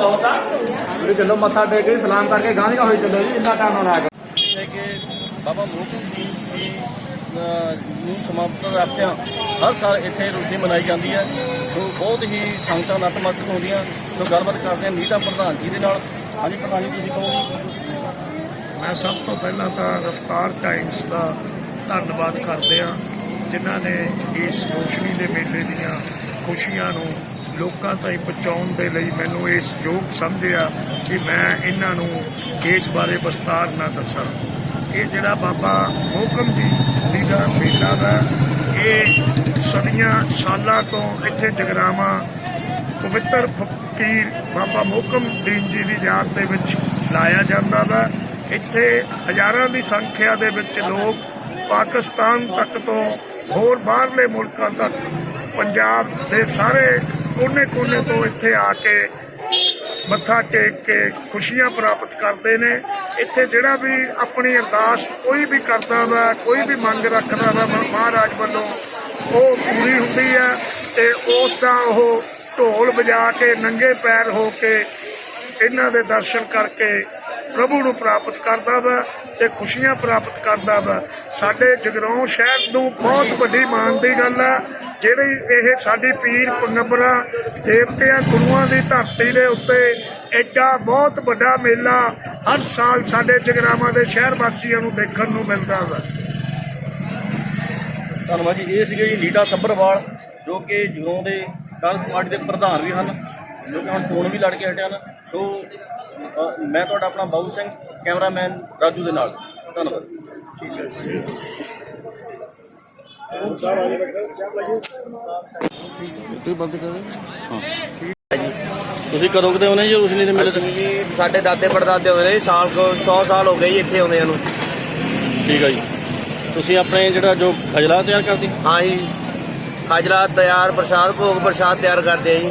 ਚੱਲੋ ਮੱਥਾ ਟੇਕ ਕੇ ਸਲਾਮ ਕਰਕੇ ਗਾਂਹ ਹੋਈ ਚੱਲੋ ਜੀ ਇੰਨਾ ਟਾਈਮ ਨਾ ਲੱਗ ਹੈ ਕਿ ਬਾਬਾ ਮੋਹਕਮ ਜੀ ਦੀ ਨੂੰ ਸਮਾਪਤ ਰੱਖਦਿਆਂ ਹਰ ਸਾਲ ਇੱਥੇ ਰੋਟੀ ਮਨਾਈ ਜਾਂਦੀ ਹੈ ਸੋ ਬਹੁਤ ਹੀ ਸੰਗਤਾਂ ਨਤਮਸਤਕ ਹੁੰਦੀਆਂ ਸੋ ਗੱਲਬਾਤ ਕਰਦੇ ਹਾਂ ਨੀਤਾ ਪ੍ਰਧਾਨ ਜੀ ਦੇ ਨਾਲ। ਹਾਂਜੀ ਪ੍ਰਧਾਨ ਜੀ ਤੁਸੀਂ ਕਹੋ। ਮੈਂ ਸਭ ਤੋਂ ਪਹਿਲਾਂ ਤਾਂ ਰਫਤਾਰ ਟਾਈਮਸ ਦਾ ਧੰਨਵਾਦ ਕਰਦੇ ਹਾਂ ਜਿਨ੍ਹਾਂ ਨੇ ਇਸ ਰੋਸ਼ਨੀ ਦੇ ਮੇਲੇ ਦੀਆਂ ਖੁਸ਼ੀਆਂ ਨੂੰ ਲੋਕਾਂ ਤਾਈਂ ਪਹੁੰਚਾਉਣ ਦੇ ਲਈ ਮੈਨੂੰ ਇਸ ਯੋਗ ਸਮਝਿਆ ਕਿ ਮੈਂ ਇਹਨਾਂ ਨੂੰ ਇਸ ਬਾਰੇ ਵਿਸਤਾਰ ਨਾ ਦੱਸਾਂ। ਇਹ ਜਿਹੜਾ ਬਾਬਾ ਮੋਹਕਮ ਜੀ ਜੀ ਦਾ ਮੇਲਾ ਵਾ, ਇਹ ਸਦੀਆਂ ਸਾਲਾਂ ਤੋਂ ਇੱਥੇ ਜਗਰਾਵਾਂ, ਪਵਿੱਤਰ ਫਕੀਰ ਬਾਬਾ ਮੋਹਕਮ ਦੀਨ ਜੀ ਦੀ ਯਾਦ ਦੇ ਵਿੱਚ ਲਾਇਆ ਜਾਂਦਾ ਵਾ। ਇੱਥੇ ਹਜ਼ਾਰਾਂ ਦੀ ਸੰਖਿਆ ਦੇ ਵਿੱਚ ਲੋਕ ਪਾਕਿਸਤਾਨ ਤੱਕ ਤੋਂ ਹੋਰ ਬਾਹਰਲੇ ਮੁਲਕਾਂ ਤੱਕ ਪੰਜਾਬ ਦੇ ਸਾਰੇ ਕੋਨੇ-ਕੋਨੇ ਤੋਂ ਇੱਥੇ ਆ ਕੇ ਮੱਥਾ ਟੇਕ ਕੇ ਖੁਸ਼ੀਆਂ ਪ੍ਰਾਪਤ ਕਰਦੇ ਨੇ। ਇੱਥੇ ਜਿਹੜਾ ਵੀ ਆਪਣੀ ਅਰਦਾਸ ਕੋਈ ਵੀ ਕਰਦਾ ਵਾ, ਕੋਈ ਵੀ ਮੰਗ ਰੱਖਦਾ ਵਾ ਮਹਾਰਾਜ ਵੱਲੋਂ, ਉਹ ਪੂਰੀ ਹੁੰਦੀ ਹੈ ਤੇ ਉਸ ਦਾ ਉਹ ਢੋਲ ਵਜਾ ਕੇ, ਨੰਗੇ ਪੈਰ ਹੋ ਕੇ ਇਹਨਾਂ ਦੇ ਦਰਸ਼ਨ ਕਰਕੇ ਪ੍ਰਭੂ ਨੂੰ ਪ੍ਰਾਪਤ ਕਰਦਾ ਵਾ ਤੇ ਖੁਸ਼ੀਆਂ ਪ੍ਰਾਪਤ ਕਰਦਾ ਵਾ। ਸਾਡੇ ਜਗਰਾਉਂ ਸ਼ਹਿਰ ਨੂੰ ਬਹੁਤ ਵੱਡੀ ਮਾਣ ਦੀ ਗੱਲ ਹੈ ਜਿਹੜੀ ਇਹ ਸਾਡੀ ਪੀਰ ਪੰਗਬਰਾ ਦੇਵਤਿਆਂ ਗੁਰੂਆਂ ਦੀ ਧਰਤੀ ਦੇ ਉੱਤੇ ਐਡਾ ਬਹੁਤ ਵੱਡਾ ਮੇਲਾ ਹਰ ਸਾਲ ਸਾਡੇ ਜਗਰਾਵਾਂ ਦੇ ਸ਼ਹਿਰ ਵਾਸੀਆਂ ਨੂੰ ਦੇਖਣ ਨੂੰ ਮਿਲਦਾ ਵਾ। ਧੰਨਵਾਦ ਜੀ। ਇਹ ਸੀਗੇ ਜੀ ਨੀਤਾ ਸੱਭਰਵਾਲ ਜੋ ਕਿ ਜਗਰਾਉਂ ਦੇ ਕਾਂਗਰਸ ਪਾਰਟੀ ਦੇ ਪ੍ਰਧਾਨ ਵੀ ਹਨ ਜੋ ਕਿ ਹੁਣ ਚੋਣ ਵੀ ਲੜ ਕੇ ਹਟੇ ਹਨ। ਸੋ ਮੈਂ ਤੁਹਾਡਾ ਆਪਣਾ ਬਾਬੂ ਸਿੰਘ ਕੈਮਰਾਮੈਨ ਰਾਜੂ ਦੇ ਨਾਲ। ਧੰਨਵਾਦ। ਤੁਸੀਂ ਕਦੋਂ ਕਦੇ ਆਉਣੇ ਜੀ ਦੇ ਮੇਲੇ ਤੇ? ਅਸੀਂ ਜੀ ਸਾਡੇ ਦਾਦੇ ਪੜਦਾਦੇ ਨੇ ਜੀ, ਸਾਲ ਕੋ 100 ਸਾਲ ਹੋ ਗਏ ਜੀ ਇੱਥੇ ਆਉਂਦੇ ਨੂੰ। ਠੀਕ ਹੈ ਜੀ। ਤੁਸੀਂ ਆਪਣੇ ਜਿਹੜਾ ਜੋ ਖਜਲਾ ਤਿਆਰ ਕਰਦੇ? ਹਾਂ ਜੀ। ਖਾਜਲਾ ਤਿਆਰ ਪ੍ਰਸ਼ਾਦ ਭੋਗ ਪ੍ਰਸ਼ਾਦ ਤਿਆਰ ਕਰਦੇ ਆ ਜੀ।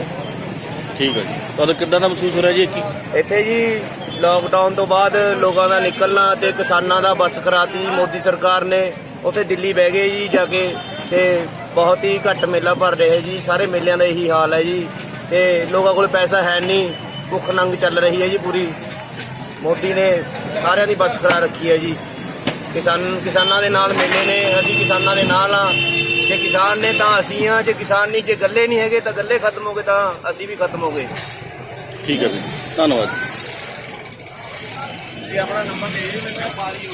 ਠੀਕ ਹੈ ਜੀ। ਤੁਹਾਨੂੰ ਕਿੱਦਾਂ ਦਾ ਮਹਿਸੂਸ ਹੋ ਰਿਹਾ ਜੀ ਇੱਕੀ ਇੱਥੇ ਜੀ ਲੋਕਡਾਊਨ ਤੋਂ ਬਾਅਦ ਲੋਕਾਂ ਦਾ ਨਿਕਲਣਾ ਤੇ ਕਿਸਾਨਾਂ ਦਾ ਬੱਸ ਕਰਾਤੀ ਮੋਦੀ ਸਰਕਾਰ ਨੇ। ਉੱਥੇ ਦਿੱਲੀ ਬਹਿ ਗਏ ਜੀ ਜਾ ਕੇ ਤੇ ਬਹੁਤ ਹੀ ਘੱਟ ਮੇਲਾ ਭਰ ਰਿਹਾ ਜੀ ਸਾਰੇ ਮੇਲਿਆਂ ਦਾ ਇਹੀ ਹਾਲ ਹੈ ਜੀ। ਤੇ ਲੋਕਾਂ ਕੋਲ ਪੈਸਾ ਹੈ ਨਹੀਂ ਭੁੱਖ ਨੰਗ ਚੱਲ ਰਹੀ ਹੈ ਜੀ ਪੂਰੀ। ਮੋਦੀ ਨੇ ਸਾਰਿਆਂ ਦੀ ਬੱਸ ਕਰਾ ਰੱਖੀ ਹੈ ਜੀ। ਕਿਸਾਨ ਕਿਸਾਨਾਂ ਦੇ ਨਾਲ ਮੇਲੇ ਨੇ ਅਸੀਂ ਕਿਸਾਨਾਂ ਦੇ ਨਾਲ ਆ ਜੇ ਕਿਸਾਨ ਨੇ ਤਾਂ ਅਸੀਂ ਆ ਜੇ ਕਿਸਾਨ ਨਹੀਂ ਜੇ ਗੱਲੇ ਨਹੀਂ ਹੈਗੇ ਤਾਂ ਗੱਲੇ ਖਤਮ ਹੋ ਗਏ ਤਾਂ ਅਸੀਂ ਵੀ ਖਤਮ ਹੋ ਗਏ। ਠੀਕ ਹੈ ਜੀ ਧੰਨਵਾਦ। ਜੀ ਆਪਣਾ ਨੰਬਰ ਦੇ ਦਿਓ ਮੈਨੂੰ ਪਾਰੀ ਹੋ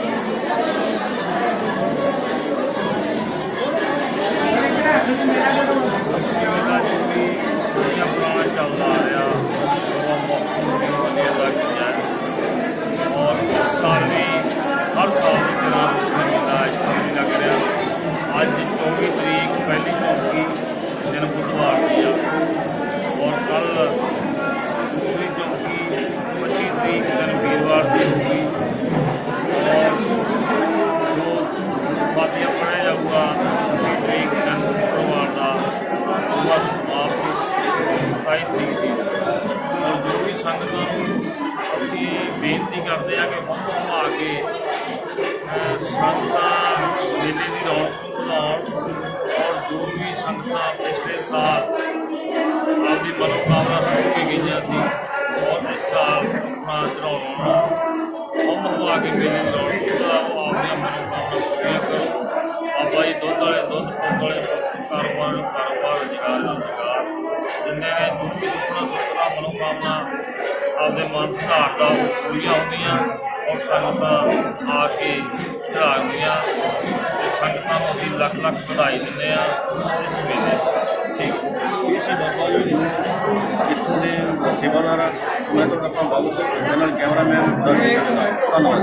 ਸਾਡੀਆਂ ਪੁਰਾਣਾ ਚੱਲਦਾ ਆ ਰਿਹਾ ਉਹ ਮੌਕਮ ਵਧੀਆ ਲੱਗ ਗਿਆ ਔਰ ਇਸ ਸਾਲ ਵੀ ਹਰ ਸਾਲ ਦੀ ਤਰ੍ਹਾਂ ਰੋਸ਼ਨੀ ਦਾ ਇਸ ਸਾਲ ਵੀ ਲੱਗ ਰਿਹਾ ਅੱਜ 24 ਤਰੀਕ ਪਹਿਲੀ ਚੌਕੀ ਦਿਨ ਬੁੱਧਵਾਰ ਦੀ ਆ ਔਰ ਕੱਲ ਦੂਸਰੀ ਚੌਕੀ 25 ਤਰੀਕ ਦਿਨ ਵੀਰਵਾਰ ਦੀ ਹੋਊਗੀ ਔਰ 27 ਤਰੀਕ ਦੀ। ਔਰ ਜੋ ਵੀ ਸੰਗਤਾਂ ਨੂੰ ਅਸੀਂ ਬੇਨਤੀ ਕਰਦੇ ਆ ਕਿ ਹੁਣ ਆ ਕੇ ਸੰਗਤਾਂ ਮੇਲੇ ਦੀ ਰੌਣਕ ਨੂੰ ਵਧਾਉਣ ਔਰ ਜੋ ਵੀ ਸੰਗਤਾਂ ਪਿਛਲੇ ਸਾਲ ਆਪਦੀ ਮਨੋਕਾਮਨਾ ਸੁਣ ਕੇ ਗਈਆਂ ਸੀ ਔਰ ਇਸ ਸਾਲ ਸੁਪਨਾ ਚੜਾਉਣਾ ਹਮ ਹਵਾ ਕੇ ਮੇਲੇ ਦੀ ਰੌਣਕ ਨੂੰ ਵਧਾਓ ਆਪਦੀਆਂ ਮਨੋਕਾਮਨਾ ਪੂਰੀਆਂ ਕਰੋ। ਬਾਬਾ ਜੀ ਦੁੱਧ ਵਾਲੇ ਦੁੱਧ ਪੁੱਤ ਵਾਲੇ ਕਾਰੋਬਾਰ ਨੂੰ ਕਾਰੋਬਾਰ ਰੁਜ਼ਗਾਰ ਨੂੰ ਮਨੋਕਾਮਨਾ ਆਪਦੇ ਮਨ ਧਾਰ ਦਾ ਪੂਰੀਆਂ ਹੁੰਦੀਆਂ ਔਰ ਸੰਗਤਾਂ ਆ ਕੇ ਚੜਾਉਂਦੀਆਂ ਤੇ ਸੰਗਤਾਂ ਨੂੰ ਵੀ ਲੱਖ ਲੱਖ ਵਧਾਈ ਦਿੰਦੇ ਆ ਇਸ ਵੇਲੇ। ਠੀਕ। ਇਸੇ ਇਹ ਸੀ ਬਾਬਾ ਜੀ ਇੱਥੋਂ ਦੇ ਸੇਵਾਦਾਰ ਆ। ਮੈਂ ਤੁਹਾਡਾ ਆਪਣਾ ਬਾਬੂ ਸਿੰਘ ਜਨਰਲ ਕੈਮਰਾਮੈਨ ਦਰਸ਼ਕ ਧੰਨਵਾਦ।